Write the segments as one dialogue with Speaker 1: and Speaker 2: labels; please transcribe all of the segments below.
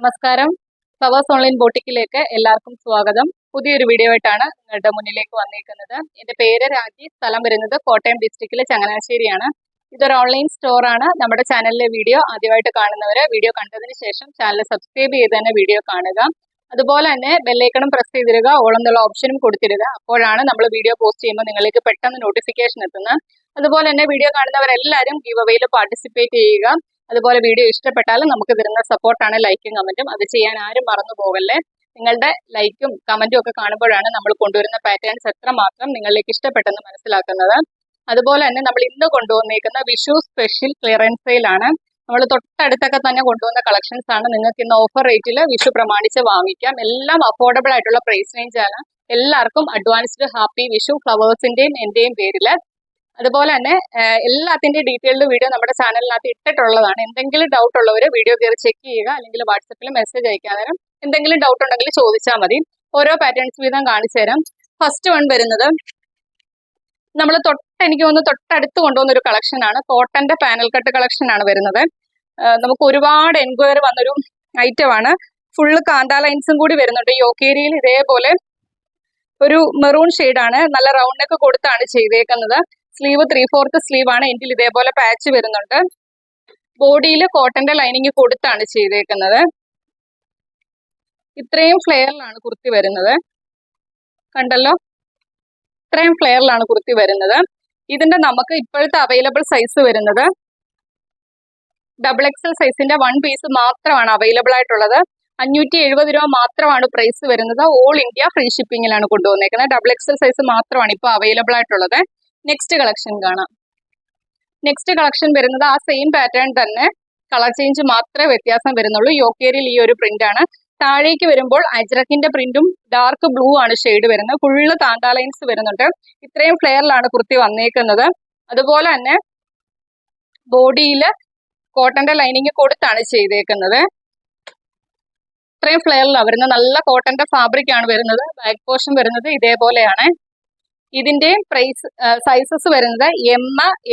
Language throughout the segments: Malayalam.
Speaker 1: നമസ്കാരം. ഫ്ലവേഴ്സ് ഓൺലൈൻ ബോട്ടിക്കിലേക്ക് എല്ലാവർക്കും സ്വാഗതം. പുതിയൊരു വീഡിയോ ആയിട്ടാണ് നിങ്ങളുടെ മുന്നിലേക്ക് വന്നിരിക്കുന്നത് എന്റെ പേര് രാജി സ്ഥലം വരുന്നത് കോട്ടയം ഡിസ്ട്രിക്റ്റിലെ ചങ്ങനാശ്ശേരിയാണ്. ഇതൊരു ഓൺലൈൻ സ്റ്റോറാണ് നമ്മുടെ ചാനലിലെ വീഡിയോ ആദ്യമായിട്ട് കാണുന്നവര് വീഡിയോ കണ്ടതിന് ശേഷം ചാനൽ സബ്സ്ക്രൈബ് ചെയ്ത് തന്നെ വീഡിയോ കാണുക. അതുപോലെ തന്നെ ബെല്ലൈക്കണും പ്രസ് ചെയ്തിടുക. ഓളെന്നുള്ള ഓപ്ഷനും കൊടുത്തിടുക. അപ്പോഴാണ് നമ്മൾ വീഡിയോ പോസ്റ്റ് ചെയ്യുമ്പോൾ നിങ്ങളിലേക്ക് പെട്ടെന്ന് നോട്ടിഫിക്കേഷൻ എത്തുന്നത്. അതുപോലെ തന്നെ വീഡിയോ കാണുന്നവരെല്ലാവരും ഗീവ് അവയിൽ പാർട്ടിസിപ്പേറ്റ് ചെയ്യുക. അതുപോലെ വീഡിയോ ഇഷ്ടപ്പെട്ടാലും നമുക്ക് തരുന്ന സപ്പോർട്ടാണ് ലൈക്കും കമന്റും അത് ചെയ്യാൻ ആരും മറന്നു പോകല്ലേ നിങ്ങളുടെ ലൈക്കും കമന്റും ഒക്കെ കാണുമ്പോഴാണ് നമ്മൾ കൊണ്ടുവരുന്ന പാറ്റേൺസ് എത്രമാത്രം നിങ്ങളിലേക്ക് ഇഷ്ടപ്പെട്ടെന്ന് മനസ്സിലാക്കുന്നത്. അതുപോലെ തന്നെ നമ്മൾ ഇന്ന് കൊണ്ടുവന്നേക്കുന്ന വിഷു സ്പെഷ്യൽ ക്ലിയറൻസ് സെയിലാണ് നമ്മൾ തൊട്ടടുത്തൊക്കെ തന്നെ കൊണ്ടുവന്ന കളക്ഷൻസ് ആണ്. നിങ്ങൾക്ക് ഇന്ന് ഓഫർ റേറ്റിൽ വിഷു പ്രമാണിച്ച് വാങ്ങിക്കാം. എല്ലാം അഫോർഡബിൾ ആയിട്ടുള്ള പ്രൈസ് റേഞ്ച് ആണ്. എല്ലാവർക്കും അഡ്വാൻസ്ഡ് ഹാപ്പി വിഷു ഫ്ലവേഴ്സിന്റെയും എന്റെയും പേരിൽ അതുപോലെ തന്നെ എല്ലാത്തിന്റെ ഡീറ്റെയിൽഡ് വീഡിയോ നമ്മുടെ ചാനലിനകത്ത് ഇട്ടിട്ടുള്ളതാണ്. എന്തെങ്കിലും ഡൗട്ട് ഉള്ളവർ വീഡിയോ കയറി ചെക്ക് ചെയ്യുക അല്ലെങ്കിൽ വാട്സപ്പിൽ മെസ്സേജ് അയക്കാൻ നേരം എന്തെങ്കിലും ഡൗട്ട് ഉണ്ടെങ്കിൽ ചോദിച്ചാൽ മതി. ഓരോ പാറ്റേൺസ് വീതം കാണിച്ചു തരാം. ഫസ്റ്റ് വൺ വരുന്നത് നമ്മൾ തൊട്ട് എനിക്ക് തോന്നുന്നു തൊട്ടടുത്ത് കൊണ്ടുവന്ന ഒരു കളക്ഷൻ ആണ്. കോട്ടന്റെ പാനൽ കട്ട് കളക്ഷൻ ആണ് വരുന്നത്. നമുക്ക് ഒരുപാട് എൻക്വയറി വന്നൊരു ഐറ്റം ആണ്. ഫുള്ള് കാന്താ ലൈൻസും കൂടി വരുന്നുണ്ട്. യോക്കേരിയിൽ ഇതേപോലെ ഒരു മെറൂൺ ആണ്. നല്ല റൗണ്ട് നെക്ക് കൊടുത്താണ് ചെയ്തേക്കുന്നത്. സ്ലീവ് ത്രീ ഫോർത്ത് സ്ലീവ് ആണ്. എങ്കിൽ ഇതേപോലെ പാച്ച് വരുന്നുണ്ട്. ബോഡിയിൽ കോട്ടന്റെ ലൈനിങ് കൊടുത്താണ് ചെയ്തേക്കുന്നത്. ഇത്രയും ഫ്ലെയറിലാണ് കുർത്തി വരുന്നത്. കണ്ടല്ലോ? ഇത്രയും ഫ്ലെയറിലാണ് കുർത്തി വരുന്നത്. ഇതിന്റെ നമുക്ക് ഇപ്പോഴത്തെ അവൈലബിൾ സൈസ് വരുന്നത്. ഡബിൾ എക്സൽ സൈസിന്റെ വൺ പീസ് മാത്രമാണ് അവൈലബിൾ ആയിട്ടുള്ളത്. അഞ്ഞൂറ്റി എഴുപത് രൂപ മാത്രമാണ് പ്രൈസ് വരുന്നത്. ഓൾ ഇന്ത്യ ഫ്രീ ഷിപ്പിംഗിലാണ് കൊണ്ടുവന്നേക്കുന്നത്. ഡബിൾ എക്സൽ സൈസ് മാത്രമാണ് ഇപ്പോൾ അവൈലബിൾ ആയിട്ടുള്ളത്. നെക്സ്റ്റ് കളക്ഷൻ കാണാം. നെക്സ്റ്റ് കളക്ഷൻ വരുന്നത് ആ സെയിം പാറ്റേൺ തന്നെ കളർ ചേഞ്ച് മാത്രമേ വ്യത്യാസം വരുന്നുള്ളൂ. യോക്കേരിൽ ഈ ഒരു പ്രിന്റ് ആണ്. താഴേക്ക് വരുമ്പോൾ അജ്രക്കിന്റെ പ്രിന്റും ഡാർക്ക് ബ്ലൂ ആണ് ഷെയ്ഡ് വരുന്നത്. ഫുള്ള് കാന്താ ലൈൻസ് വരുന്നുണ്ട്. ഇത്രയും ഫ്ലെയറിലാണ് കുർത്തി വന്നേക്കുന്നത്. അതുപോലെ തന്നെ ബോഡിയിൽ കോട്ടന്റെ ലൈനിങ് കൊടുത്താണ് ചെയ്തേക്കുന്നത്. ഇത്രയും ഫ്ലെയറിലാണ് വരുന്നത്. നല്ല കോട്ടന്റെ ഫാബ്രിക് ആണ് വരുന്നത്. ബാക്ക് പോർഷൻ വരുന്നത് ഇതേപോലെയാണ്. ഇതിന്റെ പ്രൈസ് സൈസസ് വരുന്നത് M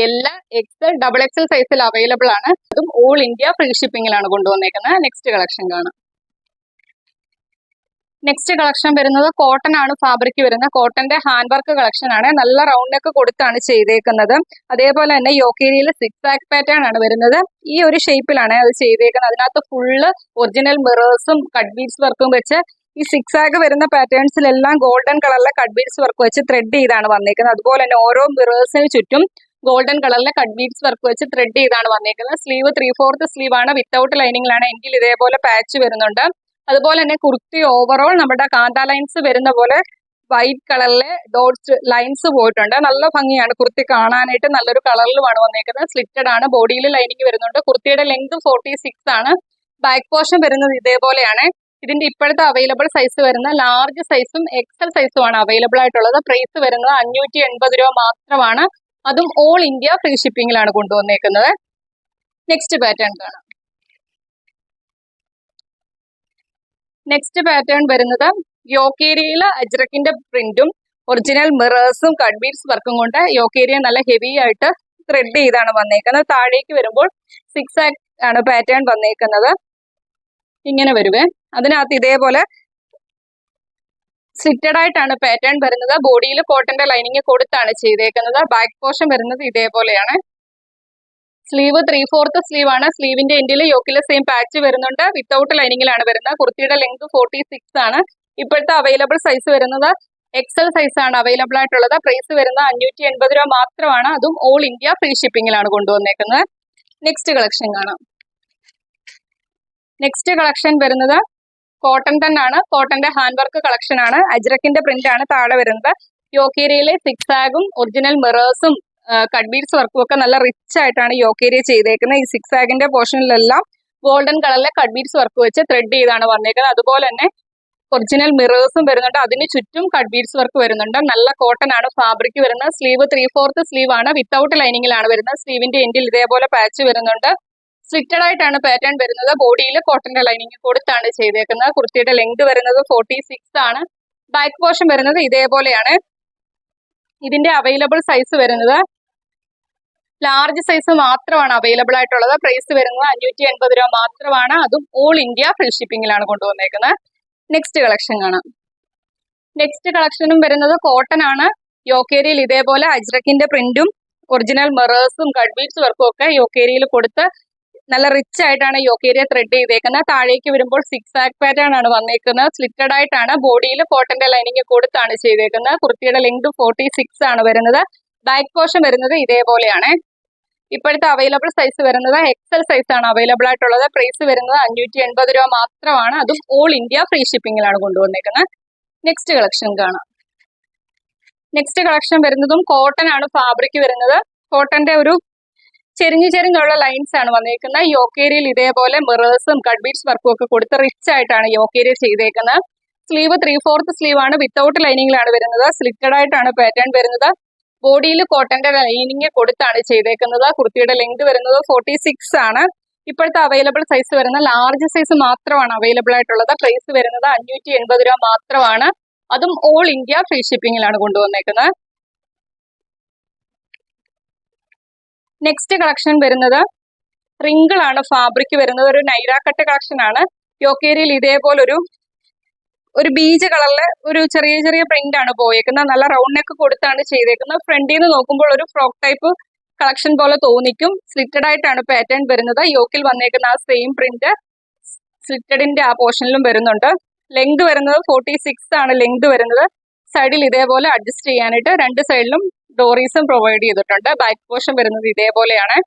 Speaker 1: L X double XL സൈസിൽ അവൈലബിൾ ആണ്. അതും ഓൾ ഇന്ത്യ ഫ്രീ ഷിപ്പിംഗിലാണ് കൊണ്ടുവന്നേക്കുന്നത്. നെക്സ്റ്റ് കളക്ഷൻ കാണാം. നെക്സ്റ്റ് കളക്ഷൻ വരുന്നത് കോട്ടൺ ആണ് ഫാബ്രിക് വരുന്നത്. കോട്ടന്റെ ഹാൻഡ് വർക്ക് കളക്ഷൻ ആണ്. നല്ല റൗണ്ട് നെക്ക് കൊടുത്താണ് ചെയ്തേക്കുന്നത്. അതേപോലെ തന്നെ യോക്കേരിയിൽ സിക്സ് ആക്ക് പാറ്റേൺ ആണ് വരുന്നത്. ഈ ഒരു ഷേപ്പിലാണ് അത് ചെയ്തേക്കുന്നത്. അതിനകത്ത് ഫുള്ള് ഒറിജിനൽ മിറേഴ്സും കട്ട് ബീഡ്സ് വർക്കും വെച്ച് ഈ സിക്സ് ആഗ് വരുന്ന പാറ്റേൺസിലെല്ലാം ഗോൾഡൻ കളറിലെ കട്ട് ബീഡ്സ് വർക്ക് വെച്ച് ത്രെഡ് ചെയ്താണ് വന്നേക്കുന്നത്. അതുപോലെ തന്നെ ഓരോ മിറേഴ്സിന് ചുറ്റും ഗോൾഡൻ കളറിലെ കട്ട് ബീഡ്സ് വർക്ക് വെച്ച് ത്രെഡ് ചെയ്താണ് വന്നേക്കുന്നത്. സ്ലീവ് ത്രീ ഫോർത്ത് സ്ലീവ് ആണ്. വിത്തൗട്ട് ലൈനിങ്ങിലാണ് എങ്കിൽ ഇതേപോലെ പാച്ച് വരുന്നുണ്ട്. അതുപോലെ തന്നെ കുർത്തി ഓവറോൾ നമ്മുടെ കാന്ത ലൈൻസ് വരുന്ന പോലെ വൈറ്റ് കളറിലെ ഡോട്ട്സ് ലൈൻസ് പോയിട്ടുണ്ട്. നല്ല ഭംഗിയാണ് കുർത്തി കാണാനായിട്ട്. നല്ലൊരു കളറിലുമാണ് വന്നേക്കുന്നത്. സ്ലിറ്റഡ് ആണ്. ബോഡിയിൽ ലൈനിങ് വരുന്നുണ്ട്. കുർത്തിയുടെ ലെങ്ത് ഫോർട്ടി സിക്സ് ആണ്. ബാക്ക് പോർഷൻ വരുന്നത് ഇതേപോലെയാണ്. ഇതിന്റെ ഇപ്പോഴത്തെ അവൈലബിൾ സൈസ് വരുന്ന ലാർജ് സൈസും എക്സൽ സൈസുമാണ് അവൈലബിൾ ആയിട്ടുള്ളത്. പ്രൈസ് വരുന്നത് അഞ്ഞൂറ്റി എൺപത് രൂപ മാത്രമാണ്. അതും ഓൾ ഇന്ത്യ ഫ്രീ ഷിപ്പിംഗിലാണ് കൊണ്ടുവന്നേക്കുന്നത്. നെക്സ്റ്റ് പാറ്റേൺ കാണാം. നെക്സ്റ്റ് പാറ്റേൺ വരുന്നത് യോക്കേരിയയിൽ അജ്രക്കിന്റെ പ്രിന്റും ഒറിജിനൽ മിറേഴ്സും കഡ്ബീഡ്സ് വർക്കും കൊണ്ട് യോക്കേരിയ നല്ല ഹെവി ആയിട്ട് ത്രെഡ് ചെയ്താണ് വന്നേക്കുന്നത്. താഴേക്ക് വരുമ്പോൾ സിക്സ് ആക്ട് ആണ് പാറ്റേൺ വന്നേക്കുന്നത്. ഇങ്ങനെ വരുവേ. അതിനകത്ത് ഇതേപോലെ സിറ്റഡ് ആയിട്ടാണ് പാറ്റേൺ വരുന്നത്. ബോഡിയിൽ കോട്ടന്റെ ലൈനിങ് കൊടുത്താണ് ചെയ്തേക്കുന്നത്. ബാക്ക് പോർഷൻ വരുന്നത് ഇതേപോലെയാണ്. സ്ലീവ് ത്രീ ഫോർത്ത് സ്ലീവ് ആണ്. സ്ലീവിന്റെ എൻഡിൽ യോക്കിലെ സെയിം പാച്ച് വരുന്നുണ്ട്. വിത്തൗട്ട് ലൈനിങ്ങിലാണ് വരുന്നത്. കുർത്തിയുടെ ലെങ്ത് ഫോർട്ടി സിക്സ് ആണ്. ഇപ്പോഴത്തെ അവൈലബിൾ സൈസ് വരുന്നത് എക്സൽ സൈസ് ആണ് അവൈലബിൾ ആയിട്ടുള്ളത്. പ്രൈസ് വരുന്നത് അഞ്ഞൂറ്റി എൺപത് രൂപ മാത്രമാണ്. അതും ഓൾ ഇന്ത്യ ഫ്രീ ഷിപ്പിംഗിലാണ് കൊണ്ടുവന്നേക്കുന്നത്. നെക്സ്റ്റ് കളക്ഷൻ കാണാം. നെക്സ്റ്റ് കളക്ഷൻ വരുന്നത് കോട്ടൺ തന്നെയാണ്. കോട്ടന്റെ ഹാൻഡ് വർക്ക് കളക്ഷൻ ആണ്. അജ്രക്കിന്റെ പ്രിന്റ് ആണ് താഴെ വരുന്നത്. യോക്കേരിയയിലെ സിക്സാഗും ഒറിജിനൽ മിറേഴ്സും കഡ്ബീഡ്സ് ബീഡ്സ് വർക്കും ഒക്കെ നല്ല റിച്ച് ആയിട്ടാണ് യോക്കേരിയ ചെയ്തേക്കുന്നത്. ഈ സിക്സാഗിന്റെ പോർഷനിലെല്ലാം ഗോൾഡൻ കളറിലെ കഡ്ബീഡ്സ് ബീഡ്സ് വർക്ക് വെച്ച് ത്രെഡ് ചെയ്താണ് വന്നേക്കുന്നത്. അതുപോലെ തന്നെ ഒറിജിനൽ മിറേഴ്സും വരുന്നുണ്ട്. അതിന് ചുറ്റും കഡ്ബീഡ്സ് ബീഡ്സ് വർക്ക് വരുന്നുണ്ട്. നല്ല കോട്ടൺ ആണ് ഫാബ്രിക് വരുന്നത്. സ്ലീവ് ത്രീ ഫോർത്ത് സ്ലീവ് ആണ്. വിത്തൗട്ട് ലൈനിങ്ങിലാണ് വരുന്നത്. സ്ലീവിന്റെ എൻഡിൽ ഇതേപോലെ പാച്ച് വരുന്നുണ്ട്. സ്ലിറ്റഡ് ആയിട്ടാണ് പാറ്റേൺ വരുന്നത്. ബോഡിയിൽ കോട്ടന്റെ ലൈനിങ് കൊടുത്താണ് ചെയ്തേക്കുന്നത്. കുർത്തിയുടെ ലെങ്ത് വരുന്നത് ഫോർട്ടി സിക്സ് ആണ്. ബാക്ക് പോർഷൻ വരുന്നത് ഇതേപോലെയാണ്. ഇതിന്റെ അവൈലബിൾ സൈസ് വരുന്നത്. ലാർജ് സൈസ് മാത്രമാണ് അവൈലബിൾ ആയിട്ടുള്ളത്. പ്രൈസ് വരുന്നത് അഞ്ഞൂറ്റി എൺപത് രൂപ മാത്രമാണ്. അതും ഓൾ ഇന്ത്യ ഫ്രീ ഷിപ്പിംഗിലാണ് കൊണ്ടുവന്നേക്കുന്നത്. നെക്സ്റ്റ് കളക്ഷൻ കാണാം. നെക്സ്റ്റ് കളക്ഷനും വരുന്നത് കോട്ടൺ ആണ്. യോക്കേരിയിൽ ഇതേപോലെ അജ്രക്കിന്റെ പ്രിന്റും ഒറിജിനൽ മെറേഴ്സും കഡ്ബീറ്റ്സ് വർക്കും ഒക്കെ യോക്കേരിയിൽ കൊടുത്ത് നല്ല റിച്ച് ആയിട്ടാണ് യോക്കേരിയ ത്രെഡ് ചെയ്തേക്കുന്നത്. താഴേക്ക് വരുമ്പോൾ സിക്സ് ആക് പാറ്റേൺ ആണ് വന്നേക്കുന്നത്. സ്ലിറ്റഡ് ആയിട്ടാണ് ബോഡിയിൽ കോട്ടന്റെ ലൈനിങ് കൊടുത്താണ് ചെയ്തേക്കുന്നത്. കുർത്തിയുടെ ലെങ്ത് ഫോർട്ടി സിക്സ് ആണ് വരുന്നത്. ബാക്ക് പോർഷൻ വരുന്നത് ഇതേപോലെയാണ്. ഇപ്പോഴത്തെ അവൈലബിൾ സൈസ് വരുന്നത് എക്സൽ സൈസ് ആണ് അവൈലബിൾ ആയിട്ടുള്ളത്. പ്രൈസ് വരുന്നത് അഞ്ഞൂറ്റി എൺപത് രൂപ മാത്രമാണ്. അതും ഓൾ ഇന്ത്യ ഫ്രീ ഷിപ്പിംഗിലാണ് കൊണ്ടുവന്നേക്കുന്നത്. നെക്സ്റ്റ് കളക്ഷൻ കാണാം. നെക്സ്റ്റ് കളക്ഷൻ വരുന്നതും കോട്ടൺ ആണ് ഫാബ്രിക് വരുന്നത്. കോട്ടന്റെ ഒരു ചെരിഞ്ഞു ചെരിഞ്ഞുള്ള ലൈൻസ് ആണ് വന്നിരിക്കുന്നത് യോക്കേരിയിൽ ഇതേപോലെ മിറേഴ്സും കട്ട് വർക്കും ഒക്കെ കൊടുത്ത് റിച്ച് ആയിട്ടാണ് യോക്കേരിയ ചെയ്തേക്കുന്നത്. സ്ലീവ് ത്രീ ഫോർത്ത് സ്ലീവ് ആണ്. വിത്തൗട്ട് ലൈനിങ്ങിലാണ് വരുന്നത്. സ്ലിറ്റഡ് ആയിട്ടാണ് പാറ്റേൺ വരുന്നത്. ബോഡിയിൽ കോട്ടന്റെ ലൈനിങ് കൊടുത്താണ് ചെയ്തേക്കുന്നത്. കുർത്തിയുടെ ലെങ്ത് വരുന്നത് ഫോർട്ടി സിക്സ് ആണ്. ഇപ്പോഴത്തെ അവൈലബിൾ സൈസ് വരുന്ന ലാർജ് സൈസ് മാത്രമാണ് അവൈലബിൾ ആയിട്ടുള്ളത്. പ്രൈസ് വരുന്നത് അഞ്ഞൂറ്റി എൺപത് രൂപ മാത്രമാണ്. അതും ഓൾ ഇന്ത്യ ഫ്രീ ഷിപ്പിംഗിലാണ് കൊണ്ടുവന്നേക്കുന്നത്. നെക്സ്റ്റ് കളക്ഷൻ വരുന്നത് റിങ്കിൾ ആണ് ഫാബ്രിക് വരുന്നത്. ഒരു നൈരാക്കട്ട് കട്ട് കളക്ഷൻ ആണ്. യോക്കേരിയിൽ ഇതേപോലെ ഒരു ഒരു ബീജ് കളറിൽ ഒരു ചെറിയ ചെറിയ പ്രിന്റ് ആണ് പോയേക്കുന്നത്. നല്ല റൗണ്ട് നെക്ക് കൊടുത്താണ് ചെയ്തേക്കുന്നത്. ഫ്രണ്ടിൽ നിന്ന് നോക്കുമ്പോൾ ഒരു ഫ്രോക്ക് ടൈപ്പ് കളക്ഷൻ പോലെ തോന്നിക്കും. സ്ലിറ്റഡ് ആയിട്ടാണ് പാറ്റേൺ വരുന്നത്. യോക്കിൽ വന്നേക്കുന്ന ആ സെയിം പ്രിന്റ് സ്ലിറ്റഡിന്റെ ആ പോർഷനിലും വരുന്നുണ്ട്. ലെങ്ത് വരുന്നത് ഫോർട്ടി സിക്സ് ആണ് ലെങ്ത് വരുന്നത്. സൈഡിൽ ഇതേപോലെ അഡ്ജസ്റ്റ് ചെയ്യാനായിട്ട് രണ്ട് സൈഡിലും ഡോറീസും പ്രൊവൈഡ് ചെയ്തിട്ടുണ്ട്. ബാക്ക് പോർഷൻ വരുന്നത് ഇതേപോലെയാണ്.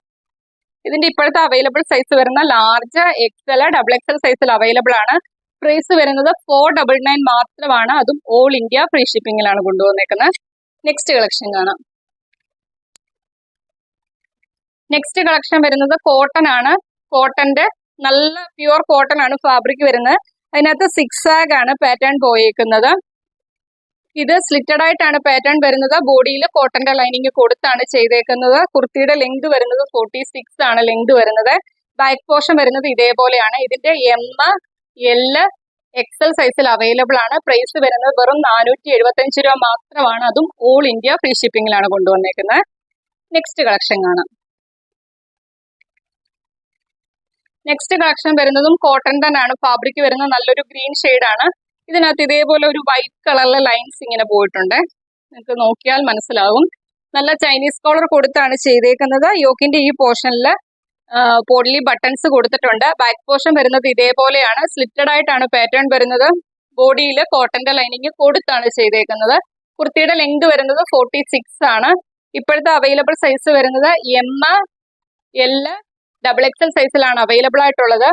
Speaker 1: ഇതിന്റെ ഇപ്പോഴത്തെ അവൈലബിൾ സൈസ് വരുന്ന large X XL double L സൈസിൽ അവൈലബിൾ ആണ്. പ്രൈസ് വരുന്നത് ഫോർ ഡബിൾ നയൻ മാത്രമാണ്. അതും ഓൾ ഇന്ത്യ ഫ്രീ ഷിപ്പിംഗിലാണ് കൊണ്ടുവന്നേക്കുന്നത്. നെക്സ്റ്റ് കളക്ഷൻ കാണാം. നെക്സ്റ്റ് കളക്ഷൻ വരുന്നത് കോട്ടൺ ആണ്. കോട്ടന്റെ നല്ല പ്യുവർ കോട്ടൺ ആണ് ഫാബ്രിക് വരുന്നത്. അതിനകത്ത് സിക്സ് ആണ് പാറ്റേൺ പോയേക്കുന്നത്. ഇത് സ്ലിറ്റഡ് ആയിട്ടാണ് പാറ്റേൺ വരുന്നത്. ബോഡിയിൽ കോട്ടന്റെ ലൈനിങ് കൊടുത്താണ് ചെയ്തേക്കുന്നത്. കുർത്തിയുടെ ലെങ്ത് വരുന്നത് ഫോർട്ടി സിക്സ് ആണ് ലെങ്ത് വരുന്നത്. ബാക്ക് പോർഷൻ വരുന്നത് ഇതേപോലെയാണ്. ഇതിന്റെ എം എൽ എക്സൽ സൈസിൽ അവൈലബിൾ ആണ്. പ്രൈസ് വരുന്നത് വെറും നാനൂറ്റി എഴുപത്തഞ്ച് രൂപ മാത്രമാണ്. അതും ഓൾ ഇന്ത്യ ഫ്രീ ഷിപ്പിംഗിലാണ് കൊണ്ടുവന്നേക്കുന്നത്. നെക്സ്റ്റ് കളക്ഷൻ കാണാം. നെക്സ്റ്റ് കളക്ഷൻ വരുന്നതും കോട്ടൺ തന്നെയാണ്. ഫാബ്രിക് വരുന്നത് നല്ലൊരു ഗ്രീൻ ആണ്. ഇതിനകത്ത് ഇതേപോലെ ഒരു വൈറ്റ് കളറിലെ ലൈൻസ് ഇങ്ങനെ പോയിട്ടുണ്ട്. നിങ്ങൾക്ക് നോക്കിയാൽ മനസ്സിലാവും. നല്ല ചൈനീസ് കോളർ കൊടുത്താണ് ചെയ്തേക്കുന്നത്. യോക്കിന്റെ ഈ പോർഷനിൽ പോഡ്ലി ബട്ടൺസ് കൊടുത്തിട്ടുണ്ട്. ബാക്ക് പോർഷൻ വരുന്നത് ഇതേപോലെയാണ്. സ്ലിറ്റഡ് ആയിട്ടാണ് പാറ്റേൺ വരുന്നത്. ബോഡിയിൽ കോട്ടന്റെ ലൈനിങ് കൊടുത്താണ് ചെയ്തേക്കുന്നത്. കുർത്തിയുടെ ലെങ്ത് വരുന്നത് ഫോർട്ടി സിക്സ് ആണ്. ഇപ്പോഴത്തെ അവൈലബിൾ സൈസ് വരുന്നത് എം എൽ ഡബിൾ എക്സൽ സൈസിലാണ് അവൈലബിൾ ആയിട്ടുള്ളത്.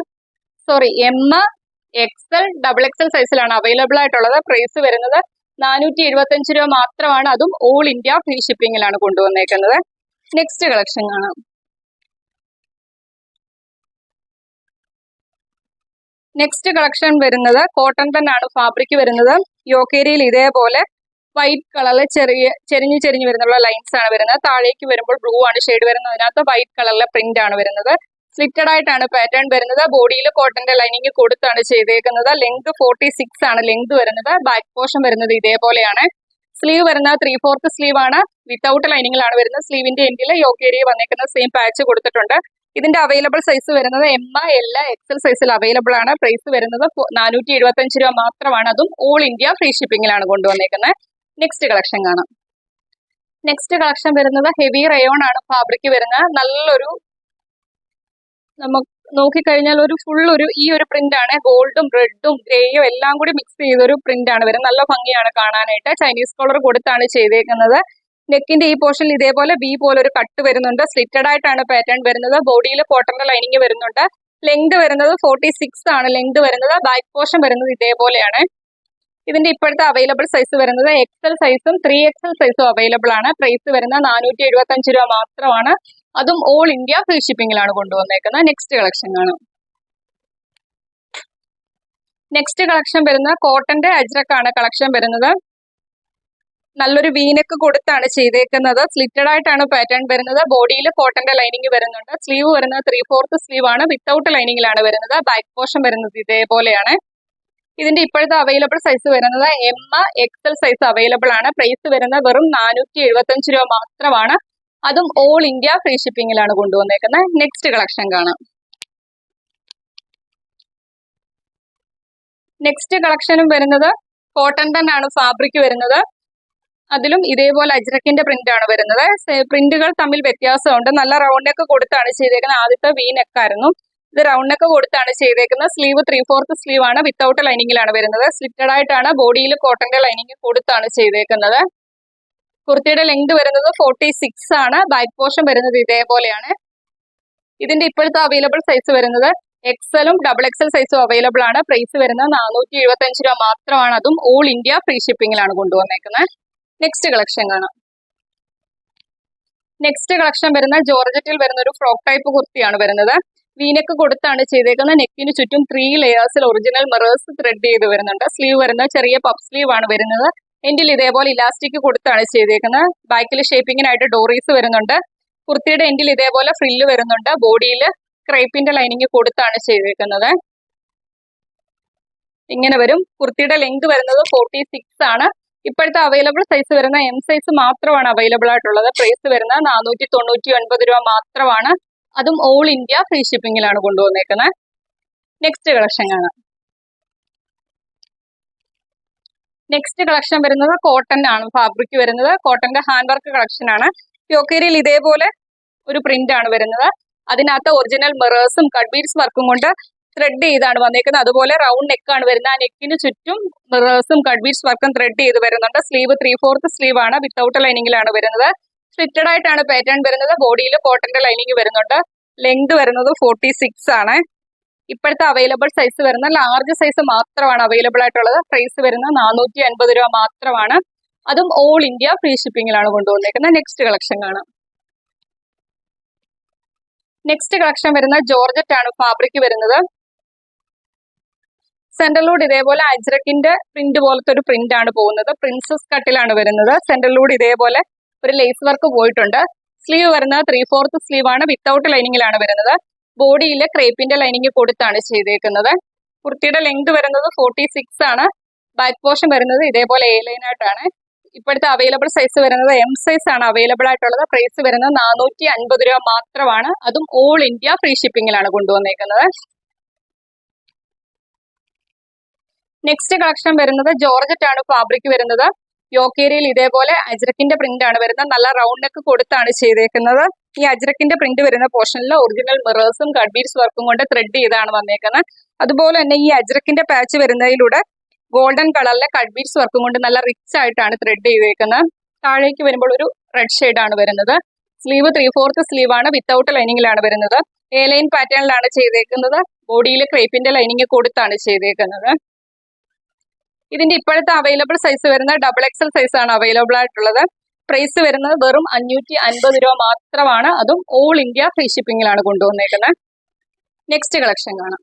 Speaker 1: Sorry M XL double XL സൈസിലാണ് അവൈലബിൾ ആയിട്ടുള്ളത്. പ്രൈസ് വരുന്നത് നാനൂറ്റി എഴുപത്തഞ്ച് രൂപ മാത്രമാണ്. അതും ഓൾ ഇന്ത്യ ഫ്രീ ഷിപ്പിംഗിലാണ് കൊണ്ടുവന്നേക്കുന്നത്. നെക്സ്റ്റ് കളക്ഷൻ കാണാം. നെക്സ്റ്റ് കളക്ഷൻ വരുന്നത് കോട്ടൺ തന്നെയാണ് ഫാബ്രിക് വരുന്നത്. യോക്കേരിയിൽ ഇതേപോലെ വൈറ്റ് കളറിൽ ചെറിയ ചെരിഞ്ഞ് ചെരിഞ്ഞ് വരുന്നുള്ള ലൈൻസ് ആണ് വരുന്നത്. താഴേക്ക് വരുമ്പോൾ ബ്ലൂ ആണ് ഷെയ്ഡ് വരുന്നത്. അതിനകത്ത് വൈറ്റ് കളറിലെ പ്രിന്റ് ആണ് വരുന്നത്. സ്ലിറ്റഡ് ആയിട്ടാണ് പാറ്റേൺ വരുന്നത്. ബോഡിയിൽ കോട്ടന്റെ ലൈനിങ് കൊടുത്താണ് ചെയ്തേക്കുന്നത്. ലെങ്ത് ഫോർട്ടി സിക്സ് ആണ്. ലെങ്ത് വരുന്നത്. ബാക്ക് പോർഷൻ വരുന്നത് ഇതേപോലെയാണ്. സ്ലീവ് വരുന്നത് ത്രീ ഫോർത്ത് സ്ലീവ് ആണ് വിത്തൗട്ട് ലൈനിങ്ങിലാണ് വരുന്നത്. സ്ലീവിന്റെ എൻഡിൽ യോക്കേരിയ വന്നേക്കുന്ന സെയിം പാച്ച് കൊടുത്തിട്ടുണ്ട്. ഇതിന്റെ അവൈലബിൾ സൈസ് വരുന്നത് എം എൽ എക്സൽ സൈസിൽ അവൈലബിൾ ആണ്. പ്രൈസ് വരുന്നത് നാനൂറ്റി എഴുപത്തഞ്ച് രൂപ മാത്രമാണ്. അതും ഓൾ ഇന്ത്യ ഫ്രീ ഷിപ്പിംഗിലാണ് കൊണ്ടുവന്നേക്കുന്നത്. നെക്സ്റ്റ് കളക്ഷൻ കാണാം. നെക്സ്റ്റ് കളക്ഷൻ വരുന്നത് ഹെവി റയോൺ ആണ് ഫാബ്രിക് വരുന്നത്. നല്ലൊരു നമുക്ക് നോക്കിക്കഴിഞ്ഞാൽ ഒരു ഫുൾ ഒരു ഈ ഒരു പ്രിന്റ് ആണ്. ഗോൾഡും റെഡും ഗ്രേയും എല്ലാം കൂടി മിക്സ് ചെയ്തൊരു പ്രിന്റ് ആണ്. വരുന്നത് നല്ല ഭംഗിയാണ് കാണാനായിട്ട്. ചൈനീസ് കോളർ കൊടുത്താണ് ചെയ്തേക്കുന്നത്. നെക്കിന്റെ ഈ പോർഷനിൽ ഇതേപോലെ ബി പോലെ ഒരു കട്ട് വരുന്നുണ്ട്. സ്ലിറ്റഡ് ആയിട്ടാണ് പാറ്റേൺ വരുന്നത്. ബോഡിയിൽ കോട്ടന്റെ ലൈനിങ് വരുന്നുണ്ട്. ലെങ്ത് വരുന്നത് ഫോർട്ടി സിക്സ് ആണ്. ലെങ്ത് വരുന്നത്. ബാക്ക് പോർഷൻ വരുന്നത് ഇതേപോലെയാണ്. ഇതിന്റെ ഇപ്പോഴത്തെ അവൈലബിൾ സൈസ് വരുന്നത് എക്സൽ സൈസും ത്രീ എക്സൽ സൈസും അവൈലബിൾ ആണ്. പ്രൈസ് വരുന്നത് നാനൂറ്റി രൂപ മാത്രമാണ്. അതും ഓൾ ഇന്ത്യ ഫ്രീ ഷിപ്പിംഗിലാണ് കൊണ്ടുവന്നേക്കുന്നത്. നെക്സ്റ്റ് കളക്ഷൻ കാണാം. നെക്സ്റ്റ് കളക്ഷൻ വരുന്ന കോട്ടന്റെ അജ്രക്കാണ് കളക്ഷൻ വരുന്നത്. നല്ലൊരു വീനക്ക് കൊടുത്താണ് ചെയ്തേക്കുന്നത്. സ്ലിറ്റഡ് ആയിട്ടാണ് പാറ്റേൺ വരുന്നത്. ബോഡിയിൽ കോട്ടന്റെ ലൈനിങ് വരുന്നുണ്ട്. സ്ലീവ് വരുന്നത് ത്രീ ഫോർത്ത് സ്ലീവ് ആണ് വിത്തൗട്ട് ലൈനിങ്ങിലാണ് വരുന്നത്. ബാക്ക് പോർഷൻ വരുന്നത് ഇതേപോലെയാണ്. ഇതിന്റെ ഇപ്പോഴത്തെ അവൈലബിൾ സൈസ് വരുന്നത് എം എക്സൽ സൈസ് അവൈലബിൾ ആണ്. പ്രൈസ് വരുന്നത് വെറും നാനൂറ്റി എഴുപത്തി അഞ്ച് രൂപ മാത്രമാണ്. അതും ഓൾ ഇന്ത്യ ഫ്രീ ഷിപ്പിംഗിലാണ് കൊണ്ടുവന്നേക്കുന്നത് നെക്സ്റ്റ് കളക്ഷൻ കാണാം. നെക്സ്റ്റ് കളക്ഷനും വരുന്നത് കോട്ടൺ തന്നെയാണ് ഫാബ്രിക് വരുന്നത്. അതിലും ഇതേപോലെ അജ്രക്കിന്റെ പ്രിന്റ് ആണ് വരുന്നത്. പ്രിന്റുകൾ തമ്മിൽ വ്യത്യാസമുണ്ട്. നല്ല റൗണ്ട് നെക്ക് കൊടുത്താണ് ചെയ്തേക്കുന്നത് ആദ്യത്തെ വി നെക്കായിരുന്നു ഇത് റൗണ്ട് നെക്ക് കൊടുത്താണ് ചെയ്തേക്കുന്നത് സ്ലീവ് ത്രീ ഫോർത്ത് സ്ലീവ് ആണ്. വിത്തൗട്ട് ലൈനിങ്ങിലാണ് വരുന്നത്. സ്ലിറ്റഡ് ആയിട്ടാണ് ബോഡിയിൽ കോട്ടന്റെ ലൈനിങ് കൊടുത്താണ് ചെയ്തേക്കുന്നത്. കുർത്തിയുടെ ലെങ്ത് വരുന്നത് ഫോർട്ടി സിക്സ് ആണ്. ബാക്ക് പോർഷൻ വരുന്നത് ഇതേപോലെയാണ്. ഇതിന്റെ ഇപ്പോഴത്തെ അവൈലബിൾ സൈസ് വരുന്നത് എക്സലും ഡബിൾ എക്സൽ സൈസും അവൈലബിൾ ആണ്. പ്രൈസ് വരുന്നത് നാനൂറ്റി എഴുപത്തി രൂപ മാത്രമാണ്. അതും ഓൾ ഇന്ത്യ ഫ്രീ ഷിപ്പിംഗിലാണ് കൊണ്ടുവന്നേക്കുന്നത്. നെക്സ്റ്റ് കളക്ഷൻ കാണാം. നെക്സ്റ്റ് കളക്ഷൻ വരുന്ന ജോർജറ്റിൽ വരുന്ന ഒരു ഫ്രോക്ക് ടൈപ്പ് കുർത്തിയാണ് വരുന്നത്. വീനക്ക് കൊടുത്താണ് ചെയ്തേക്കുന്നത്. നെക്കിന് ചുറ്റും ത്രീ ലെയേഴ്സിൽ ഒറിജിനൽ മിറേഴ്സ് ത്രെഡ് ചെയ്ത് വരുന്നുണ്ട്. സ്ലീവ് വരുന്നത് ചെറിയ പപ്പ് സ്ലീവ് ആണ് വരുന്നത്. എൻഡിൽ ഇതേപോലെ ഇലാസ്റ്റിക് കൊടുത്താണ് ചെയ്തേക്കുന്നത്. ബാക്കിൽ ഷേപ്പിങ്ങിനായിട്ട് ഡോറീസ് വരുന്നുണ്ട്. കുർത്തിയുടെ എൻഡിൽ ഇതേപോലെ ഫ്രില്ല് വരുന്നുണ്ട്. ബോഡിയിൽ ക്രൈപ്പിന്റെ ലൈനിങ് കൊടുത്താണ് ചെയ്തേക്കുന്നത്. ഇങ്ങനെ വരും. കുർത്തിയുടെ ലെങ്ത് വരുന്നത് ഫോർട്ടി സിക്സ് ആണ്. ഇപ്പോഴത്തെ അവൈലബിൾ സൈസ് വരുന്ന എം സൈസ് മാത്രമാണ് അവൈലബിൾ ആയിട്ടുള്ളത്. പ്രൈസ് വരുന്ന നാനൂറ്റി തൊണ്ണൂറ്റി ഒൻപത് രൂപ മാത്രമാണ്. അതും ഓൾ ഇന്ത്യ ഫ്രീ ഷിപ്പിംഗിലാണ് കൊണ്ടുവന്നേക്കുന്നത്. നെക്സ്റ്റ് കളക്ഷൻ കാണാം. നെക്സ്റ്റ് കളക്ഷൻ വരുന്നത് കോട്ടൺ ആണ് ഫാബ്രിക് വരുന്നത്. കോട്ടന്റെ ഹാൻഡ് വർക്ക് കളക്ഷൻ ആണ്. യോക്കേരിയിൽ ഇതേപോലെ ഒരു പ്രിന്റ് ആണ് വരുന്നത്. അതിനകത്ത് ഒറിജിനൽ മിറേഴ്സും കഡ്ബീഡ്സ് ബീഡ്സ് വർക്കും കൊണ്ട് ത്രെഡ് ചെയ്താണ് വന്നേക്കുന്നത്. അതുപോലെ റൗണ്ട് നെക്ക് ആണ് വരുന്നത്. ആ നെക്കിന് ചുറ്റും മിറേഴ്സും കഡ്ബീഡ്സ് ബീഡ്സ് വർക്കും ത്രെഡ് ചെയ്ത് വരുന്നുണ്ട്. സ്ലീവ് ത്രീ ഫോർത്ത് സ്ലീവ് ആണ് വിത്തൗട്ട് ലൈനിങ്ങിലാണ് വരുന്നത്. സ്ലിറ്റഡ് ആയിട്ടാണ് പാറ്റേൺ വരുന്നത്. ബോഡിയിൽ കോട്ടന്റെ ലൈനിങ് വരുന്നുണ്ട്. ലെങ്ത് വരുന്നത് ഫോർട്ടി സിക്സ് ആണ്. ഇപ്പോഴത്തെ അവൈലബിൾ സൈസ് വരുന്ന ലാർജ് സൈസ് മാത്രമാണ് അവൈലബിൾ ആയിട്ടുള്ളത്. പ്രൈസ് വരുന്നത് നാനൂറ്റി അൻപത് രൂപ മാത്രമാണ്. അതും ഓൾ ഇന്ത്യ ഫ്രീ ഷിപ്പിംഗിലാണ് കൊണ്ടുവന്നേക്കുന്നത്. നെക്സ്റ്റ് കളക്ഷൻ കാണാം. നെക്സ്റ്റ് കളക്ഷൻ വരുന്ന ജോർജറ്റ് ആണ് ഫാബ്രിക് വരുന്നത്. സെൻട്രലൂഡ് ഇതേപോലെ അജ്രക്കിന്റെ പ്രിന്റ് പോലത്തെ ഒരു പ്രിന്റ് ആണ് പോകുന്നത്. പ്രിൻസസ് കട്ടിലാണ് വരുന്നത്. സെൻട്രലൂഡ് ഇതേപോലെ ഒരു ലേസ് വർക്ക് പോയിട്ടുണ്ട്. സ്ലീവ് വരുന്നത് ത്രീ ഫോർത്ത് സ്ലീവ് ആണ് വിത്തൗട്ട് ലൈനിങ്ങിലാണ് വരുന്നത്. ബോഡിയിൽ ക്രേപ്പിന്റെ ലൈനിങ് കൊടുത്താണ് ചെയ്തേക്കുന്നത്. കുർത്തിയുടെ ലെങ്ത് വരുന്നത് ഫോർട്ടി സിക്സ് ആണ്. ബാക്ക് പോർഷൻ വരുന്നത് ഇതേപോലെ എ ലൈൻ ആയിട്ടാണ്. ഇപ്പോഴത്തെ അവൈലബിൾ സൈസ് വരുന്നത് എം സൈസ് ആണ് അവൈലബിൾ ആയിട്ടുള്ളത്. പ്രൈസ് വരുന്നത് നാനൂറ്റി അൻപത് രൂപ മാത്രമാണ്. അതും ഓൾ ഇന്ത്യ ഫ്രീ ഷിപ്പിംഗിലാണ് കൊണ്ടുവന്നേക്കുന്നത്. നെക്സ്റ്റ് കളക്ഷൻ വരുന്നത് ജോർജറ്റ് ആണ് ഫാബ്രിക് വരുന്നത്. യോക്കേരിയിൽ ഇതേപോലെ അജ്രക്കിന്റെ പ്രിന്റ് ആണ് വരുന്നത്. നല്ല റൗണ്ട് നെക്ക് കൊടുത്താണ് ചെയ്തേക്കുന്നത്. ഈ അജ്രക്കിന്റെ പ്രിന്റ് വരുന്ന പോർഷനിൽ ഒറിജിനൽ മിറേഴ്സും കഡ്ബീഡ്സ് വർക്കും കൊണ്ട് ത്രെഡ് ചെയ്താണ് വന്നേക്കുന്നത് അതുപോലെ തന്നെ ഈ അജ്രക്കിന്റെ പാച്ച് വരുന്നതിലൂടെ ഗോൾഡൻ കളറിലെ കഡ്ബീഡ്സ് വർക്കും കൊണ്ട് നല്ല റിച്ച് ആയിട്ടാണ് ത്രെഡ് ചെയ്തേക്കുന്നത് താഴേക്ക് വരുമ്പോൾ ഒരു റെഡ് ആണ് വരുന്നത്. സ്ലീവ് ത്രീ ഫോർത്ത് സ്ലീവ് ആണ് വിത്തൗട്ട് ലൈനിങ്ങിലാണ് വരുന്നത്. എ ലൈൻ പാറ്റേണിലാണ് ചെയ്തേക്കുന്നത്. ബോഡിയിൽ ക്രേപ്പിന്റെ ലൈനിങ് കൊടുത്താണ് ചെയ്തേക്കുന്നത്. ഇതിന്റെ ഇപ്പോഴത്തെ അവൈലബിൾ സൈസ് വരുന്നത് ഡബിൾ എക്സൽ സൈസ് ആണ് അവൈലബിൾ ആയിട്ടുള്ളത്. പ്രൈസ് വരുന്നത് വെറും അഞ്ഞൂറ്റി അൻപത് രൂപ മാത്രമാണ്. അതും ഓൾ ഇന്ത്യ ഫ്രീ ഷിപ്പിംഗിലാണ് കൊണ്ടുവന്നേക്കുന്നത്. നെക്സ്റ്റ് കളക്ഷൻ കാണാം.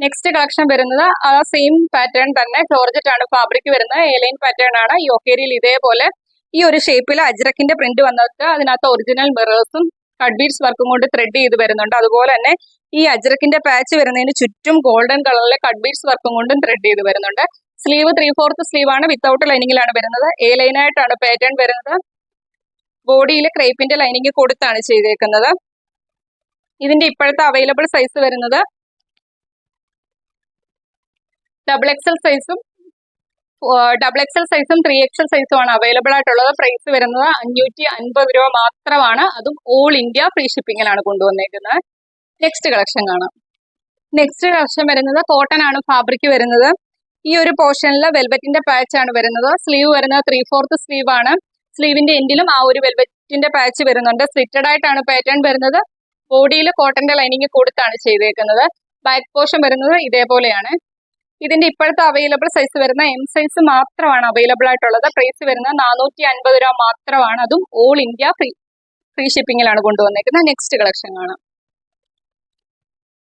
Speaker 1: നെക്സ്റ്റ് കളക്ഷൻ വരുന്നത് ആ സെയിം പാറ്റേൺ തന്നെ. ജോർജറ്റ് ആണ് ഫാബ്രിക് വരുന്നത്. ഏലൈൻ പാറ്റേൺ ആണ്. യോക്കേരിയിൽ ഇതേപോലെ ഈ ഒരു ഷേപ്പിൽ അജ്രക്കിന്റെ പ്രിന്റ് വന്നിട്ട് അതിനകത്ത് ഒറിജിനൽ മിറേഴ്സും കഡ്ബീഡ്സ് വർക്കും കൊണ്ട് ത്രെഡ് ചെയ്ത് വരുന്നുണ്ട്. അതുപോലെ തന്നെ ഈ അജ്രക്കിന്റെ പാച്ച് വരുന്നതിന് ചുറ്റും ഗോൾഡൻ കളറിലെ കഡ്ബീഡ്സ് വർക്കും കൊണ്ടും ത്രെഡ് ചെയ്ത് വരുന്നുണ്ട്. സ്ലീവ് ത്രീ ഫോർത്ത് സ്ലീവ് ആണ് വിത്തൗട്ട് ലൈനിങ്ങിലാണ് വരുന്നത്. എ ലൈനായിട്ടാണ് പാറ്റേൺ വരുന്നത്. ബോഡിയിൽ ക്രേപ്പിന്റെ ലൈനിങ് കൊടുത്താണ് ചെയ്തേക്കുന്നത്. ഇതിന്റെ ഇപ്പോഴത്തെ അവൈലബിൾ സൈസ് വരുന്നത് ഡബിൾ എക്സൽ സൈസും ഡബിൾ എക്സൽ സൈസും ത്രീ എക്സൽ സൈസും ആണ് അവൈലബിൾ ആയിട്ടുള്ളത്. പ്രൈസ് വരുന്നത് അഞ്ഞൂറ്റി അൻപത് രൂപ മാത്രമാണ്. അതും ഓൾ ഇന്ത്യ ഫ്രീ ഷിപ്പിങ്ങിലാണ് കൊണ്ടുവന്നേക്കുന്നത്. നെക്സ്റ്റ് കളക്ഷൻ കാണാം. നെക്സ്റ്റ് കളക്ഷൻ വരുന്നത് കോട്ടൺ ആണ് ഫാബ്രിക് വരുന്നത്. ഈ ഒരു പോർഷനിൽ വെൽവെറ്റിന്റെ പാച്ച് ആണ് വരുന്നത്. സ്ലീവ് വരുന്നത് ത്രീ ഫോർത്ത് സ്ലീവ് ആണ്. സ്ലീവിന്റെ എൻഡിലും ആ ഒരു വെൽവെറ്റിന്റെ പാച്ച് വരുന്നുണ്ട്. സ്ലിറ്റഡ് ആയിട്ടാണ് പാറ്റേൺ വരുന്നത്. ബോഡിയിൽ കോട്ടന്റെ ലൈനിങ് കൊടുത്താണ് ചെയ്തേക്കുന്നത്. ബാക്ക് പോർഷൻ വരുന്നത് ഇതേപോലെയാണ്. ഇതിന്റെ ഇപ്പോഴത്തെ അവൈലബിൾ സൈസ് വരുന്ന എം സൈസ് മാത്രമാണ് അവൈലബിൾ ആയിട്ടുള്ളത്. പ്രൈസ് വരുന്നത് നാനൂറ്റി അൻപത് രൂപ മാത്രമാണ്. അതും ഓൾ ഇന്ത്യ ഫ്രീ ഫ്രീ ഷിപ്പിംഗിലാണ് കൊണ്ടുവന്നേക്കുന്നത്. നെക്സ്റ്റ് കളക്ഷൻ കാണാം.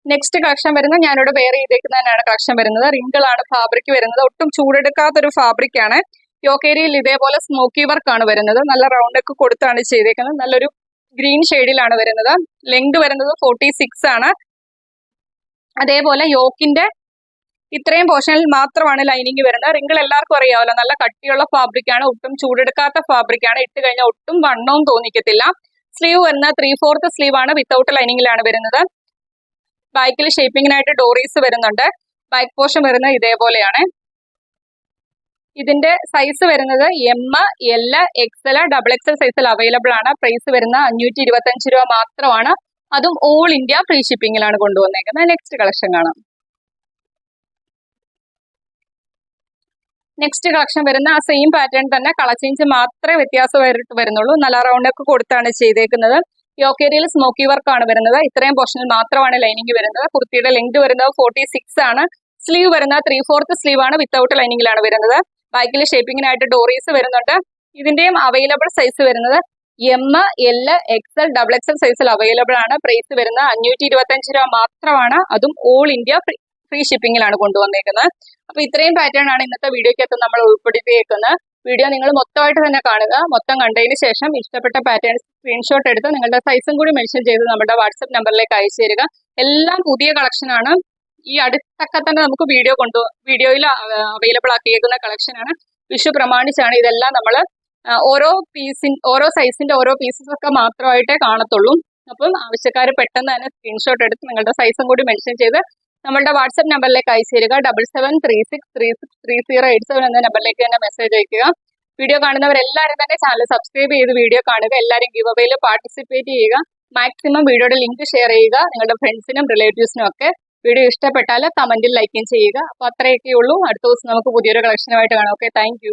Speaker 1: നെക്സ്റ്റ് കളക്ഷൻ വരുന്നത് ഞാനിവിടെ വെയർ ചെയ്തേക്കുന്നതിനാണ് കളക്ഷൻ വരുന്നത്. റിങ്കിൾ ആണ് ഫാബ്രിക് വരുന്നത്. ഒട്ടും ചൂടെടുക്കാത്തൊരു ഫാബ്രിക് ആണ്. യോക്കേരിയിൽ ഇതേപോലെ സ്മോക്കി വർക്ക് ആണ് വരുന്നത്. നല്ല റൗണ്ട് ഒക്കെ കൊടുത്താണ് ചെയ്തേക്കുന്നത്. നല്ലൊരു ഗ്രീൻ ഷെയ്ഡിലാണ് വരുന്നത്. ലെങ്ത് വരുന്നത് ഫോർട്ടി സിക്സ് ആണ്. അതേപോലെ യോക്കിന്റെ ഇത്രയും പോർഷനിൽ മാത്രമാണ് ലൈനിങ് വരുന്നത്. റിങ്കിൾ എല്ലാവർക്കും അറിയാമല്ലോ. നല്ല കട്ടിയുള്ള ഫാബ്രിക് ആണ്. ഒട്ടും ചൂടെടുക്കാത്ത ഫാബ്രിക് ആണ്. ഇട്ട് കഴിഞ്ഞാൽ ഒട്ടും വണ്ണവും തോന്നിക്കത്തില്ല. സ്ലീവ് വരുന്ന ത്രീ ഫോർത്ത് സ്ലീവ് ആണ് വിത്തൗട്ട് ലൈനിങ്ങിലാണ് വരുന്നത്. ബാക്കിൽ ഷേപ്പിങ്ങിനായിട്ട് ഡോറീസ് വരുന്നുണ്ട്. ബാക്ക് പോർഷൻ വരുന്നത് ഇതേപോലെയാണ്. ഇതിന്റെ സൈസ് വരുന്നത് M L XL double XL സൈസിൽ അവൈലബിൾ ആണ്. പ്രൈസ് വരുന്ന അഞ്ഞൂറ്റി ഇരുപത്തി രൂപ മാത്രമാണ്. അതും ഓൾ ഇന്ത്യ ഫ്രീ ഷിപ്പിംഗിലാണ് കൊണ്ടുവന്നേക്കുന്നത്. നെക്സ്റ്റ് കളക്ഷൻ കാണാം. നെക്സ്റ്റ് കളക്ഷൻ വരുന്ന ആ സെയിം പാറ്റേൺ തന്നെ കളർ ചേഞ്ച് മാത്രമേ വ്യത്യാസമായിട്ട് വരുന്നുള്ളൂ. നല്ല റൗണ്ട് ഒക്കെ കൊടുത്താണ് ചെയ്തേക്കുന്നത്. യോക്കേരിയിൽ സ്മോക്കി വർക്ക് ആണ് വരുന്നത്. ഇത്രയും പോർഷനിൽ മാത്രമാണ് ലൈനിങ് വരുന്നത്. കുർത്തിയുടെ ലെങ്ത് വരുന്നത് ഫോർട്ടി സിക്സ് ആണ്. സ്ലീവ് വരുന്നത് ത്രീ ഫോർത്ത് സ്ലീവ് ആണ് വിത്തൗട്ട് ലൈനിങ്ങിലാണ് വരുന്നത്. ബാക്കിൽ ഷേപ്പിങ്ങിനായിട്ട് ഡോറീസ് വരുന്നുണ്ട്. ഇതിന്റെയും അവൈലബിൾ സൈസ് വരുന്നത് M L XL double L സൈസിൽ അവൈലബിൾ ആണ്. പ്രൈസ് വരുന്നത് അഞ്ഞൂറ്റി ഇരുപത്തഞ്ച് രൂപ മാത്രമാണ്. അതും ഓൾ ഇന്ത്യ ഫ്രീ ഷിപ്പിംഗിലാണ് കൊണ്ടുവന്നേക്കുന്നത്. അപ്പൊ ഇത്രയും പാറ്റേൺ ആണ് ഇന്നത്തെ വീഡിയോക്കകത്ത് നമ്മൾ ഉൾപ്പെടുത്തിയേക്കുന്നത്. വീഡിയോ നിങ്ങൾ മൊത്തമായിട്ട് തന്നെ കാണുക. മൊത്തം കണ്ടതിന് ശേഷം ഇഷ്ടപ്പെട്ട പാറ്റേൺ സ്ക്രീൻഷോട്ട് എടുത്ത് നിങ്ങളുടെ സൈസും കൂടി മെൻഷൻ ചെയ്ത് നമ്മുടെ വാട്സപ്പ് നമ്പറിലേക്ക് അയച്ചു തരിക. എല്ലാം പുതിയ കളക്ഷനാണ് ഈ അടുത്തൊക്കെ തന്നെ നമുക്ക് വീഡിയോ കൊണ്ടു വീഡിയോയിൽ അവൈലബിൾ ആക്കിയേക്കുന്ന കളക്ഷനാണ് വിഷു പ്രമാണിച്ചാണ് ഇതെല്ലാം നമ്മൾ ഓരോ പീസിൻ ഓരോ സൈസിന്റെ ഓരോ പീസസ് ഒക്കെ മാത്രമായിട്ടേ കാണത്തുള്ളൂ. അപ്പം ആവശ്യക്കാർ പെട്ടെന്ന് തന്നെ സ്ക്രീൻഷോട്ട് എടുത്ത് നിങ്ങളുടെ സൈസും കൂടി മെൻഷൻ ചെയ്ത് നമ്മളുടെ വാട്സപ്പ് നമ്പറിലേക്ക് അയച്ചു തരിക double seven three six three six three zero eight seven എന്ന നമ്പറിലേക്ക് തന്നെ മെസ്സേജ് അയക്കുക. വീഡിയോ കാണുന്നവരെല്ലാവരും തന്നെ ചാനൽ സബ്സ്ക്രൈബ് ചെയ്ത് വീഡിയോ കാണുക. എല്ലാവരും ഗിവ് അവയിൽ പാർട്ടിസിപ്പേറ്റ് ചെയ്യുക. മാക്സിമം വീഡിയോയുടെ ലിങ്ക് ഷെയർ ചെയ്യുക. നിങ്ങളുടെ ഫ്രണ്ട്സിനും റിലേറ്റീവ്സിനും ഒക്കെ വീഡിയോ ഇഷ്ടപ്പെട്ടാൽ കമന്റിൽ ലൈക്കും ചെയ്യുക. അപ്പോൾ അത്രയൊക്കെ ഉള്ളൂ. അടുത്ത ദിവസം നമുക്ക് പുതിയൊരു കളക്ഷനുമായിട്ട് കാണാം. Okay thank